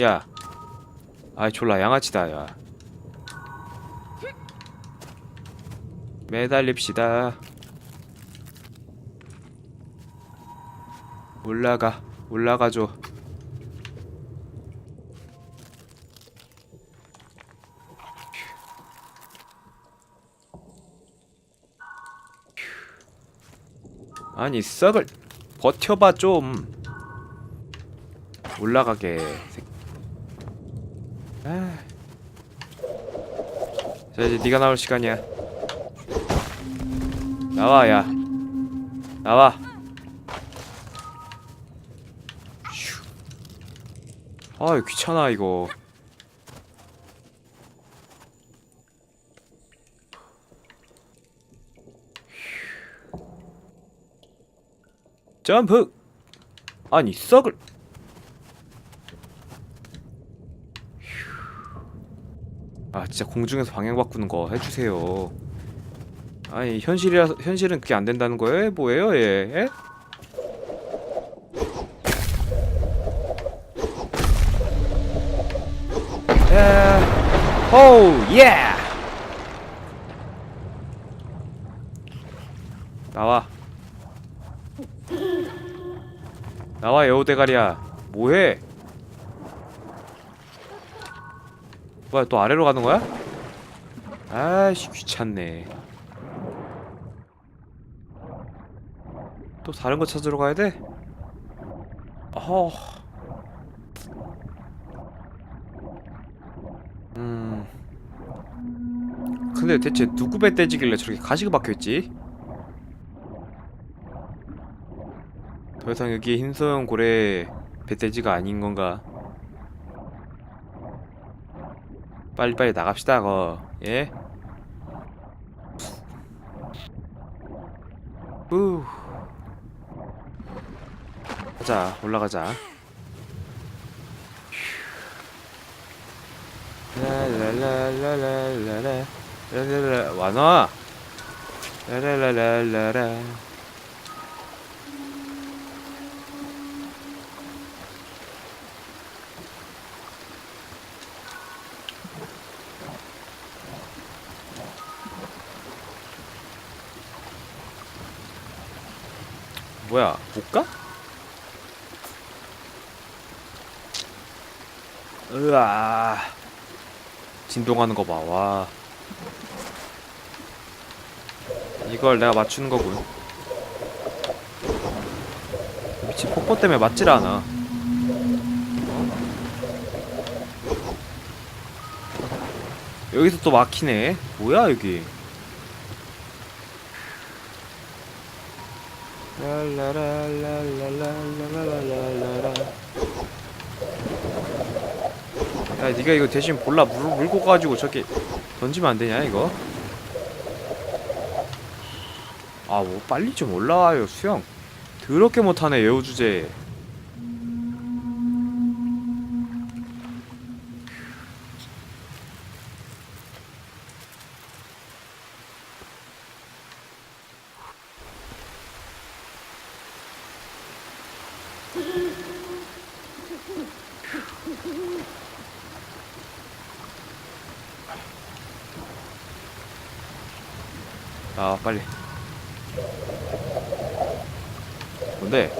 야. 아이 졸라 양아치다 야. 매달립시다. 올라가. 올라가줘. 아니 썩을 버텨봐 좀 올라가게 새- 아. 자 이제 네가 나올 시간이야. 나와 야. 나와. 슈. 아 귀찮아 이거. 점프. 아니 썩을 아 진짜 공중에서 방향 바꾸는 거 해주세요 아니 현실이라 현실은 그게 안 된다는 거예요? 뭐예요 얘? 예? 에, 호우 예! 나와 나와 여우 대가리야 뭐해? 뭐야 또 아래로 가는 거야? 아이씨 귀찮네 또 다른 거 찾으러 가야 돼? 어. 음. 근데 대체 누구 배 떼지길래 저렇게 가시가 박혀있지? 더 이상 여기 흰소형 고래 배돼지가 아닌 건가? 빨리빨리 나갑시다, 거. 예? 후. 가자, 올라가자. 라라라라라라 라라라 완화 라라라라라라 뭐야 못 가? 으아 진동하는 거 봐, 와. 이걸 내가 맞추는 거군. 미친 폭포 때문에 맞질 않아. 여기서 또 막히네. 뭐야, 여기. 야, 네가 이거 대신 볼라 물, 물고 가지고 저기 던지면 안 되냐, 이거? 아, 뭐 빨리 좀 올라와요, 수영. 더럽게 못하네, 여우 주제. 아, 빨리. 뭔데?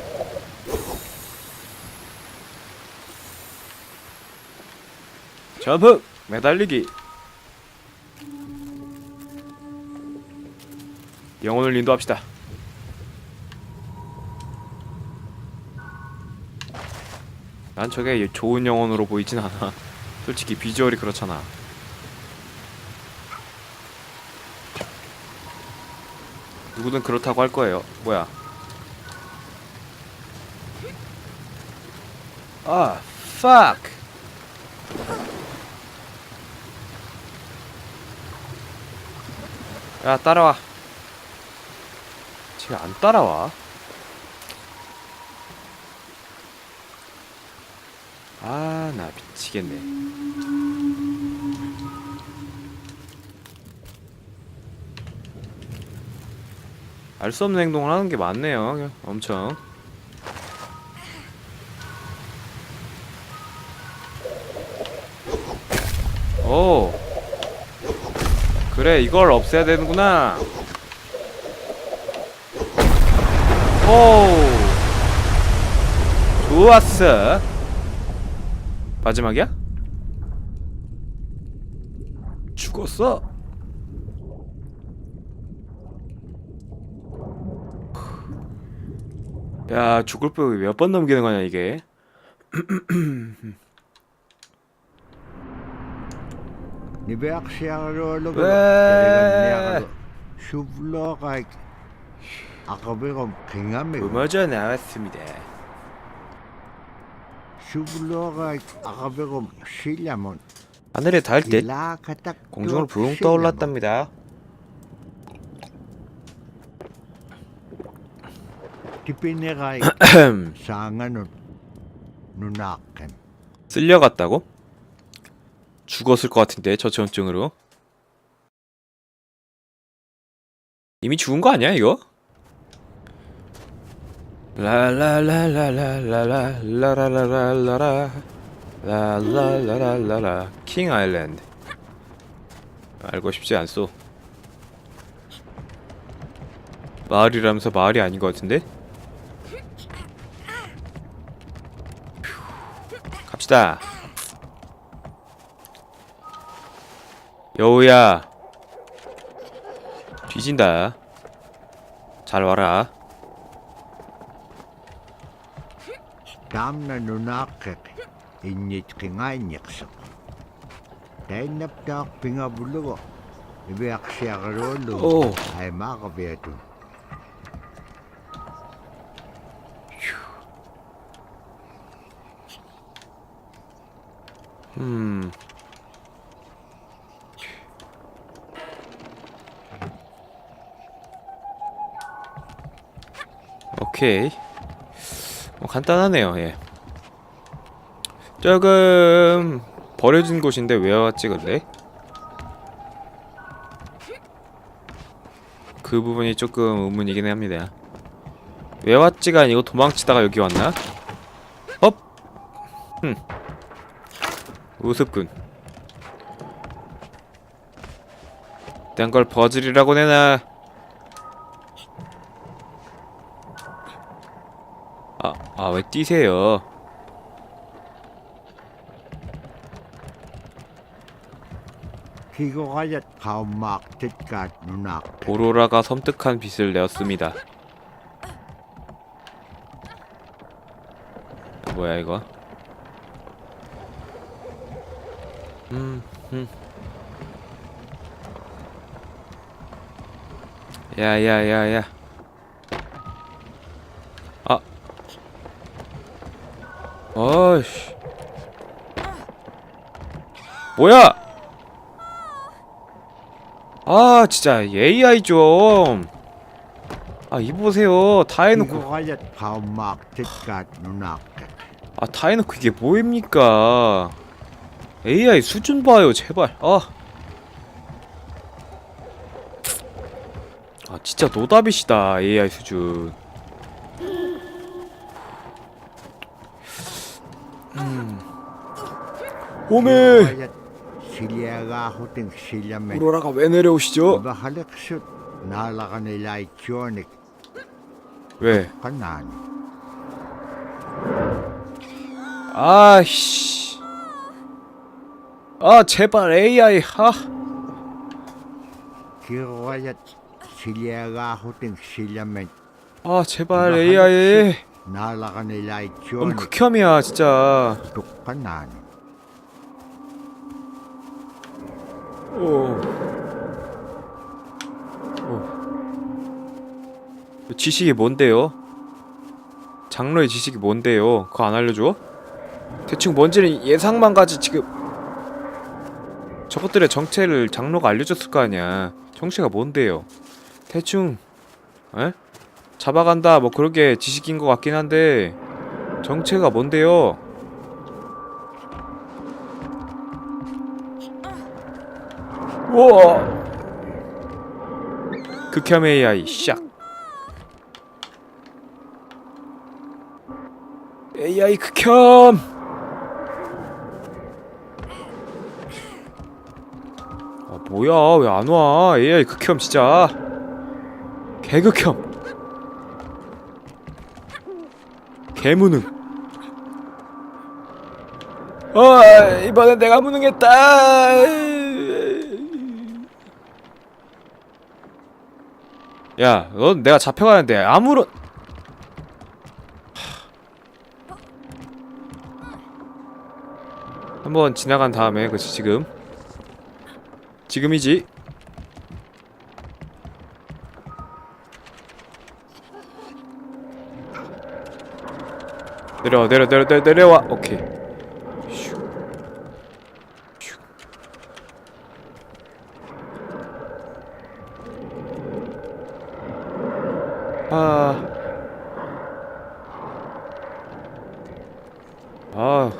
점프! 매달리기! 영혼을 인도합시다. 난 저게 좋은 영혼으로 보이진 않아. 솔직히 비주얼이 그렇잖아. 누구든 그렇다고 할 거예요. 뭐야? 아, fuck. 야, 따라와. 쟤안 따라와? 아, 나 미치겠네. 알 수 없는 행동을 하는 게 많네요. 엄청. 오. 그래, 이걸 없애야 되는구나. 오. 좋았어. 마지막이야? 죽었어. 야, 죽을 뻔몇번 넘기는 거냐, 이게? 왜? 음어져 나왔습니다. 하늘에 닿을 때 공중으로 붕 떠올랐답니다. 쓸려갔다고? 죽었을 것 같은데 저체온증으로 이미 죽은 거 아니야 이거? 라라라라라라라라라라라 라 라라라라라 킹 아일랜드 알고 싶지 않소 마을이라면서 마을이 아닌 것 같은데? 갑시다. 여우야. 뒤진다. 잘 와라. 담나 누나케 인닛 음. 오케이. 뭐 간단하네요 예. 조금 버려진 곳인데 왜 왔지 근데? 그 부분이 조금 의문이긴 합니다. 왜 왔지가 아니고 도망치다가 여기 왔나? 업! 흠 우습군. 딴 걸 버즐이라고 내나 아, 아 왜 뛰세요? 뜻가 오로라가 섬뜩한 빛을 내었습니다. 뭐야 이거 음, 음. 야 야 야 야. 아. 어이씨. 뭐야? 아 진짜 AI 좀. 아 이보세요. 다 해놓고. 아 다 해놓고 이게 뭐입니까 AI 수준 봐요 제발 아. 아 진짜 노답이시다 AI 수준 음. 오메 우로라가 왜 내려오시죠? 왜? 아씨 아 제발 AI 하. 기고가야 실리아가 호팅 실ल्या면 아 제발 AI. 나라가네 너무 라이초닉 극혐이야 진짜. tukkanan 오. 오. 지식이 뭔데요? 장로의 지식이 뭔데요? 그거 안 알려줘? 대충 뭔지는 예상만 가지 지금 저것들의 정체를 장로가 알려줬을 거 아니야 정체가 뭔데요? 대충 에? 잡아간다 뭐 그렇게 지식인 것 같긴 한데 정체가 뭔데요? 우와 극혐 AI 샥 AI 극혐 뭐야 왜 안 와? AI 극혐 진짜. 개극혐. 개무능. 어 이번엔 내가 무능했다. 야, 넌 내가 잡혀가는데 아무런 한번 지나간 다음에 그치 지금 지금이지. 내려와 내려 내려 내려 내려와. 오케이 슉. 슉. 아. 아.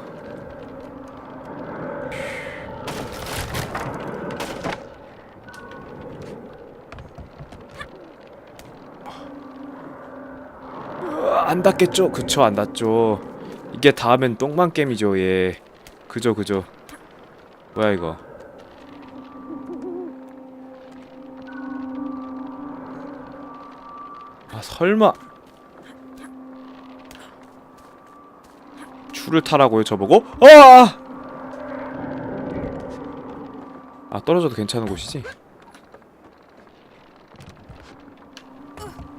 닿겠죠? 그쵸 안 닿죠 이게 똥만 게임이죠 얘 그죠 그죠 뭐야 이거 아 설마 줄을 타라고요 저보고? 아! 아 떨어져도 괜찮은 곳이지?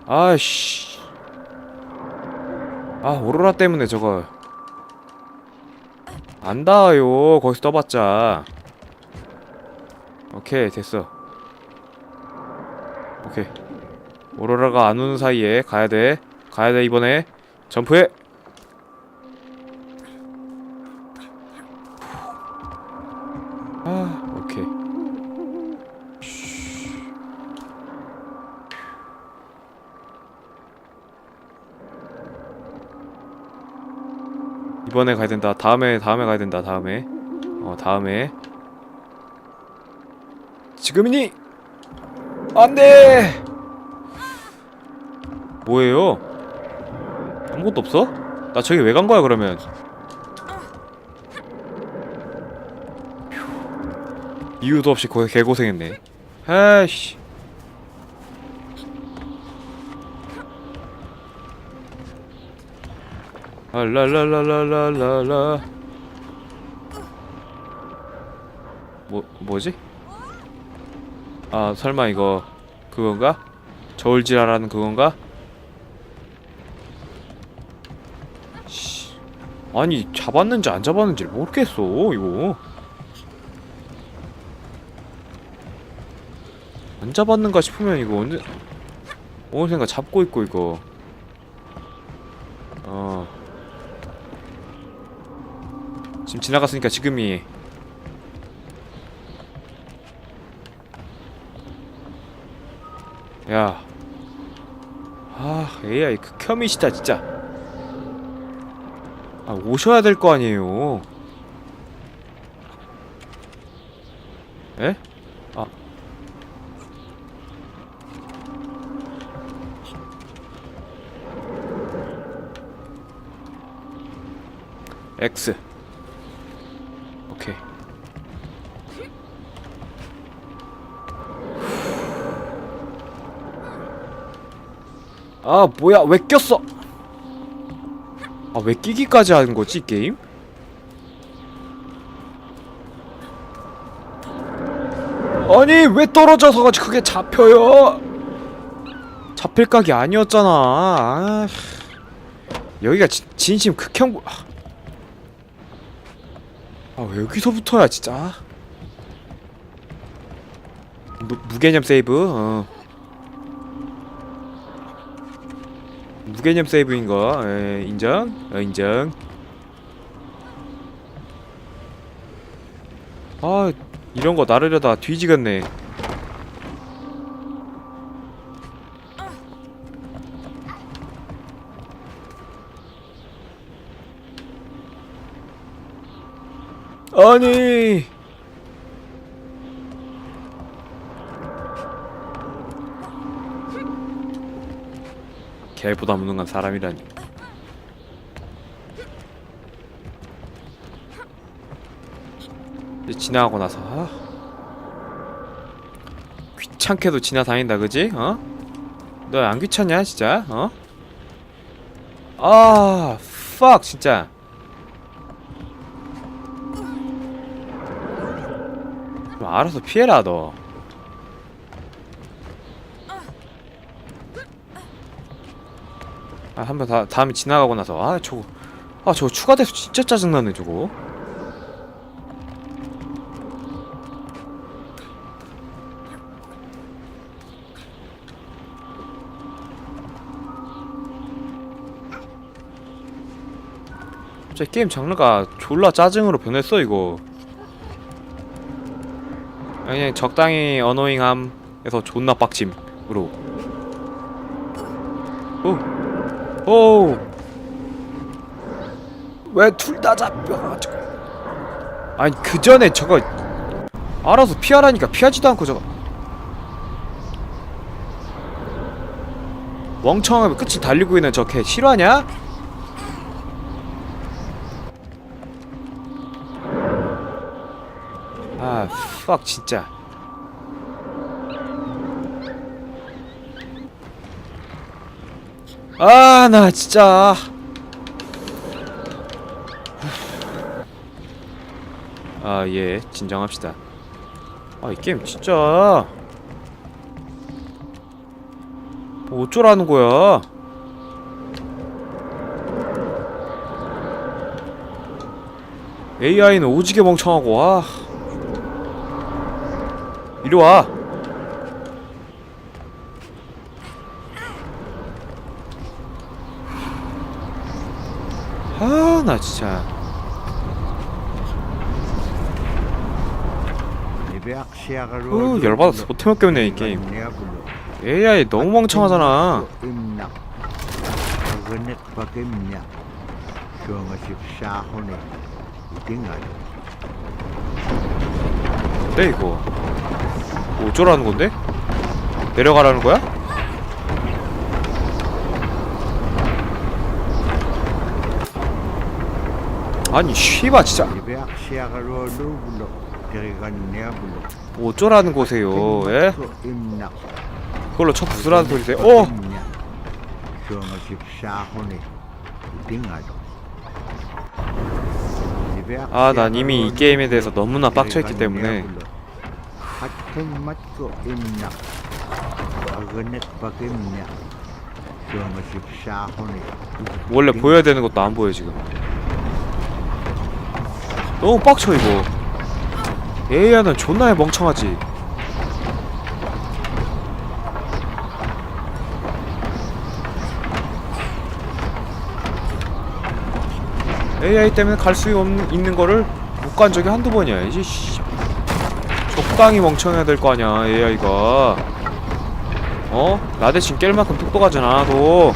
아씨 아 오로라 때문에 저거. 안 닿아요. 거기서 떠봤자. 오케이 됐어. 오케이. 오로라가 안 오는 사이에 가야돼. 가야돼 이번에. 점프해 이번에 가야 된다. 다음에 다음에 가야 된다. 다음에. 어, 다음에. 지금이니? 안 돼. 뭐예요? 아무것도 없어? 나 저기 왜 간 거야, 그러면? 휴. 이유도 없이 거기 개고생했네. 아이씨. 알랄랄랄랄랄라 뭐 뭐지? 아 설마 이거 그건가? 저울질하라는 그건가? 씨. 아니 잡았는지 안 잡았는지 모르겠어 이거 안 잡았는가 싶으면 이거 언제 어느샌가 잡고 있고 이거 지금 지나갔으니까 지금이 야. 아, AI 극혐이시다, 진짜. 아, 오셔야 될 거 아니에요. 에? 아. 오 아 뭐야 왜 꼈어? 아 왜 끼기까지 하는 거지 이 게임? 아니 왜 떨어져서 가지고 그게 잡혀요? 잡힐 각이 아니었잖아. 아, 여기가 진, 진심 극혐. 아, 아, 왜 여기서부터야, 진짜. 무, 무개념 세이브, 어. 무개념 세이브인 거, 에, 인정? 어, 인정. 아, 이런 거 나르려다 뒤지겠네. 아니. 개보다 무능한 사람이라니. 이제 지나가고 나서 아. 귀찮게도 지나다닌다 그지? 어? 너 안 귀찮냐 진짜? 어? 아, fuck 진짜. 좀 알아서 피해라 너. 아, 한번 다 다음에 지나가고 나서. 아 저거. 아 저거 추가돼서 진짜 짜증나네 저거. 진짜 게임 장르가 졸라 짜증으로 변했어 이거. 그냥 적당히 어노잉함에서 존나 빡침으로 오! 오! 왜 둘 다 잡혀 저거. 아니 그 전에 저거 알아서 피하라니까 피하지도 않고 저거 멍청하게 끝이 달리고 있는 저개 실화냐? 아, fuck 진짜. 아, 나 진짜. 아, 예, 진정합시다. 아, 이 게임 진짜. 뭐 어쩌라는 거야? AI는 오지게 멍청하고, 아. 이리 와. 아, 나 진짜. 어, 열받아서 못해 먹겠네 이 게임. AI 너무 멍청하잖아. 네 이거. 뭐 어쩌라는 건데? 내려가라는 거야? 아니 씨바 진짜. 뭐 어쩌라는 거세요 예? 그걸로 쳐 부수라는 소리세요. 어! 아, 난 이미 이 게임에 대해서 너무나 빡쳐있기 때문에. 원래 보여야 되는 것도 안 보여 지금 너무 빡쳐 이거. AI는 존나 멍청하지. AI 때문에 갈 수 있는 거를 못 간 적이 한두 번이야 이제 씨. 적당히 멍청해야 될 거 아니야 AI가. 어? 나 대신 깰 만큼 똑똑하진 않아도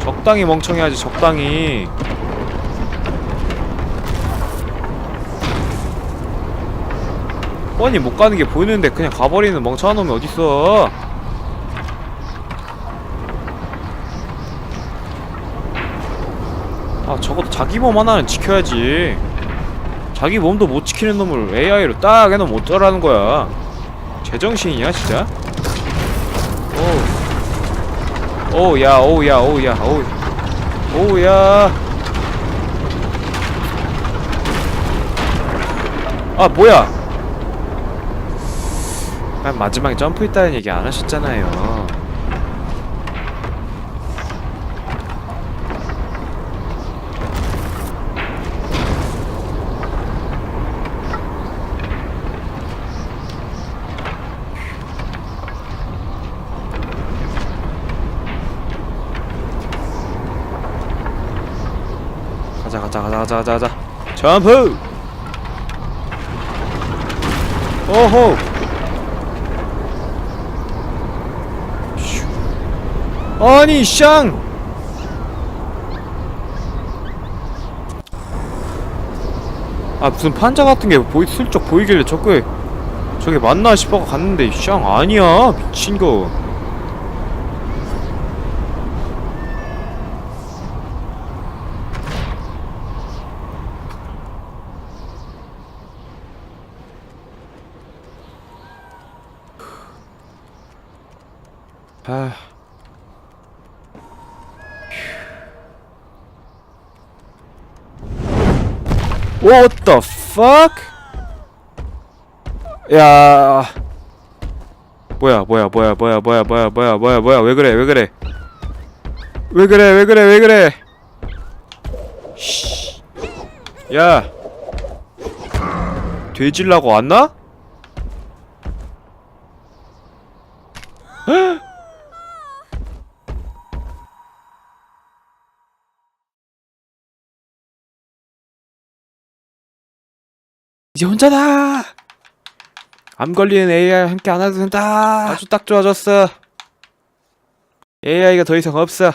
적당히 멍청해야지 적당히 뻔히 못 가는 게 보이는데 그냥 가버리는 멍청한 놈이 어딨어? 아 적어도 자기 몸 하나는 지켜야지. 자기 몸도 못 지키는 놈을 AI로 딱 해놓으면 어쩌라는 거야? 제정신이야 진짜? 오 오야 오야 오야 오 오야. 아 뭐야 아, 마지막에 점프 있다는 얘기 안 하셨잖아요. 가자 가자 가자 가자 가자 점프! 오호 아니 샹 아 무슨 판자 같은 게 보이 슬쩍 보이길래 저게 저게 맞나 싶어 갔는데 샹 아니야. 미친 거 What the fuck? 야. 뭐야, 뭐야, 뭐야, 뭐야, 뭐야, 뭐야, 뭐야, 뭐야, 뭐야, 왜 그래, 왜 그래? 왜 그래, 왜 그래, 왜 그래? 씨. 야. 돼질라고 왔나? 이제 혼자다. 암 걸리는 AI 함께 안 해도 된다. 아주 딱 좋아졌어. AI가 더 이상 없어.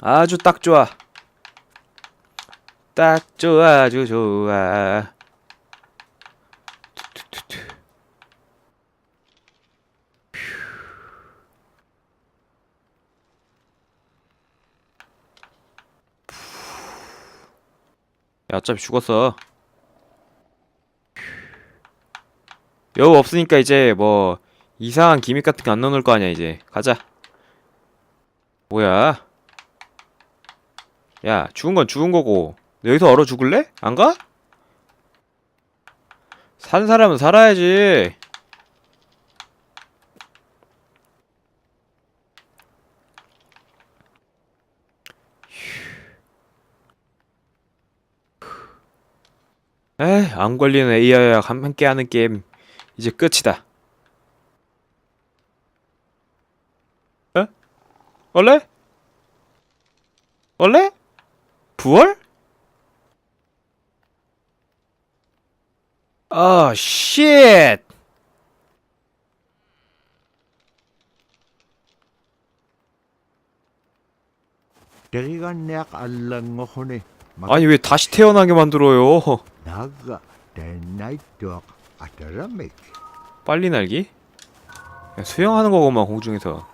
아주 딱 좋아. 딱 좋아, 아주 좋아. 야, 어차피 죽었어. 여우 없으니까 이제 뭐 이상한 기믹 같은 거 안 넣어놓을 거 아니야 이제 가자 뭐야 야 죽은 건 죽은 거고 너 여기서 얼어 죽을래? 안 가? 산 사람은 살아야지 에이 안 걸리는 AI와 함께하는 게임 이제 끝이다. 에? 원래? 원래? 부활? 아, 쉣! 아니 왜 다시 태어나게 만들어요? 長でないと当たらめき。빨리 날기? 수영하는 거구만 공중에서.